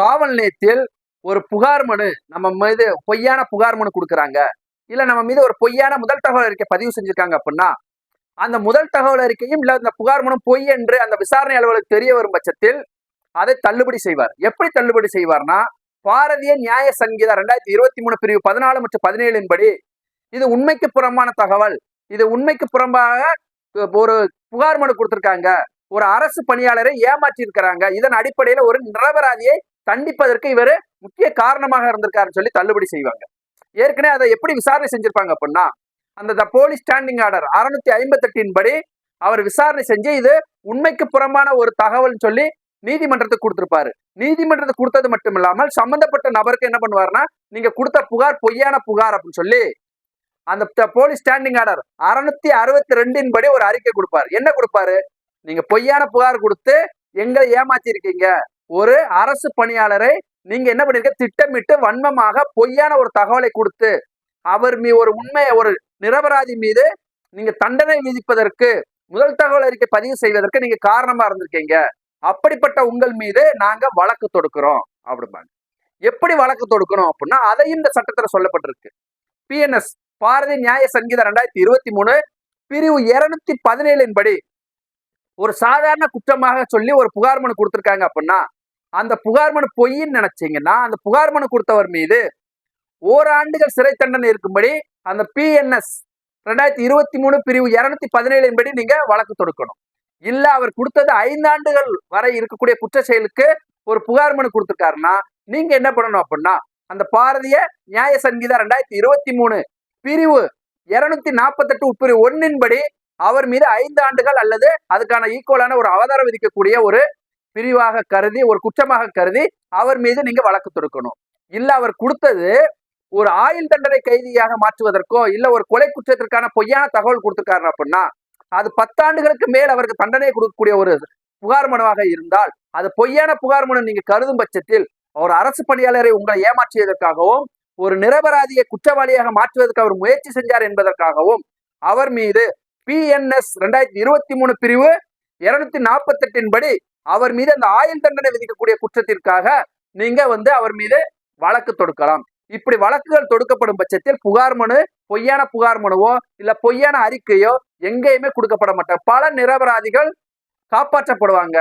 காவல் நிலையத்தில் ஒரு புகார் மனு நம்ம மீது பொய்யான புகார் மனு கொடுக்குறாங்க. இல்ல நம்ம மீது ஒரு பொய்யான முதல் தகவல் அறிக்கை பதிவு செஞ்சிருக்காங்க அப்படின்னா அந்த முதல் தகவல் அறிக்கையும் இல்ல அந்த புகார் மனு பொய் என்று அந்த விசாரணை அலுவலருக்கு தெரிய வரும் பட்சத்தில் அதை தள்ளுபடி செய்வார். எப்படி தள்ளுபடி செய்வார்னா பாரதிய நியாய சங்கீதா ரெண்டாயிரத்தி இருபத்தி மூணு பிரிவு பதினாலு மற்றும் பதினேழின் படி இது உண்மைக்கு புறம்பான தகவல். இது உண்மைக்கு புறம்பாக ஒரு புகார் மனு கொடுத்திருக்காங்க. ஒரு அரசு பணியாளரை ஏமாற்றி இருக்கிறாங்க இதன் அடிப்படையில ஒரு நிரபராதியை தண்டிப்பதற்கு இவர் முக்கிய காரணமாக இருந்திருக்காருன்னு சொல்லி தள்ளுபடி செய்வாங்க. ஏற்கனவே அதை எப்படி விசாரணை செஞ்சிருப்பாங்க அப்படின்னா அந்த போலீஸ் ஸ்டாண்டிங் ஆர்டர் அறுநூத்தி ஐம்பத்தெட்டின் படி அவர் விசாரணை செஞ்சு இது உண்மைக்கு புறம்பான ஒரு தகவல்னு சொல்லி நீதிமன்றத்துக்கு கொடுத்துருப்பாரு. நீதிமன்றத்துக்கு கொடுத்தது மட்டும் இல்லாமல் சம்பந்தப்பட்ட நபருக்கு என்ன பண்ணுவாருன்னா நீங்க கொடுத்த புகார் பொய்யான புகார் அப்படின்னு சொல்லி அந்த போலீஸ் ஸ்டாண்டிங் ஆர்டர் அறுநூத்தி அறுபத்தி ரெண்டின் படி ஒரு அறிக்கை கொடுப்பாரு. என்ன கொடுப்பாரு? நீங்க பொய்யான புகார் கொடுத்து எங்களை ஏமாத்திருக்கீங்க. ஒரு அரசு பணியாளரை நீங்க என்ன பண்ணிருக்க? திட்டமிட்டு வன்மமாக பொய்யான ஒரு தகவலை கொடுத்து அவர் மீ ஒரு உண்மையை ஒரு நிரபராதி மீது நீங்க தண்டனை விதிப்பதற்கு முதல் தகவல் அறிக்கை பதிவு செய்வதற்கு நீங்க காரணமா இருந்திருக்கீங்க. அப்படிப்பட்ட உங்கள் மீது நாங்க வழக்கு தொடுக்கிறோம் அப்படிம்பாங்க. எப்படி வழக்கு தொடுக்கணும் அப்படின்னா அதையும் இந்த சட்டத்துல சொல்லப்பட்டிருக்கு. பிஎன்எஸ் பாரதி நியாய சங்கீதம் ரெண்டாயிரத்தி இருபத்தி மூணு பிரிவு இருநூத்தி பதினேழின் படி ஒரு சாதாரண குற்றமாக சொல்லி ஒரு புகார் மனு கொடுத்துருக்காங்க அப்படின்னா அந்த புகார் மனு பொய்ன்னு நினைச்சீங்கன்னா அந்த புகார் மனு கொடுத்தவர் மீது ஓராண்டுகள் சிறை தண்டனை இருக்கும்படி அந்த பிஎன்எஸ் ரெண்டாயிரத்தி இருபத்தி மூணு பிரிவு இருநூத்தி பதினேழின் படி நீங்க வழக்கு தொடுக்கணும். இல்ல அவர் கொடுத்தது ஐந்தாண்டுகள் வரை இருக்கக்கூடிய குற்ற செயலுக்கு ஒரு புகார் மனு கொடுத்துருக்காருன்னா நீங்க என்ன பண்ணணும் அப்படின்னா அந்த பாரதிய நியாய சங்கீதா ரெண்டாயிரத்தி இருபத்தி மூணு பிரிவு இருநூத்தி நாற்பத்தெட்டு உட்பிரிவு ஒன்னின் படி அவர் மீது ஐந்து ஆண்டுகள் அல்லது அதுக்கான ஈக்குவலான ஒரு அவதாரம் விதிக்கக்கூடிய ஒரு பிரிவாக கருதி ஒரு குற்றமாக கருதி அவர் மீது நீங்க வழக்கு தொடுக்கணும். இல்ல அவர் கொடுத்தது ஒரு ஆயுள் தண்டனை கைதியாக மாற்றுவதற்கோ இல்ல ஒரு கொலை குற்றத்திற்கான பொய்யான தகவல் கொடுத்துருக்காரு அப்படின்னா அது பத்தாண்டுகளுக்கு மேல் அவருக்கு தண்டனை கொடுக்கக்கூடிய ஒரு புகார் மனுவாக இருந்தால் அது பொய்யான புகார் மனு நீங்க கருதும் பட்சத்தில் ஒரு அரசு பணியாளரை உங்களை ஏமாற்றியதற்காகவும் ஒரு நிரபராதியை குற்றவாளியாக மாற்றுவதற்கு அவர் முயற்சி செஞ்சார் என்பதற்காகவும் அவர் மீது பிஎன்எஸ் ரெண்டாயிரத்தி இருபத்தி மூணு பிரிவு இருநூத்தி நாற்பத்தி எட்டின் படி அவர் மீது அந்த ஆயுள் தண்டனை விதிக்கக்கூடிய குற்றத்திற்காக நீங்க வந்து அவர் மீது வழக்கு தொடுக்கலாம். இப்படி வழக்குகள் தொடுக்கப்படும் பட்சத்தில் புகார் மனு பொய்யான புகார் மனுவோ இல்ல பொய்யான அறிக்கையோ எங்கேயுமே கொடுக்கப்பட மாட்டார். பல நிரபராதிகள் காப்பாற்றப்படுவாங்க.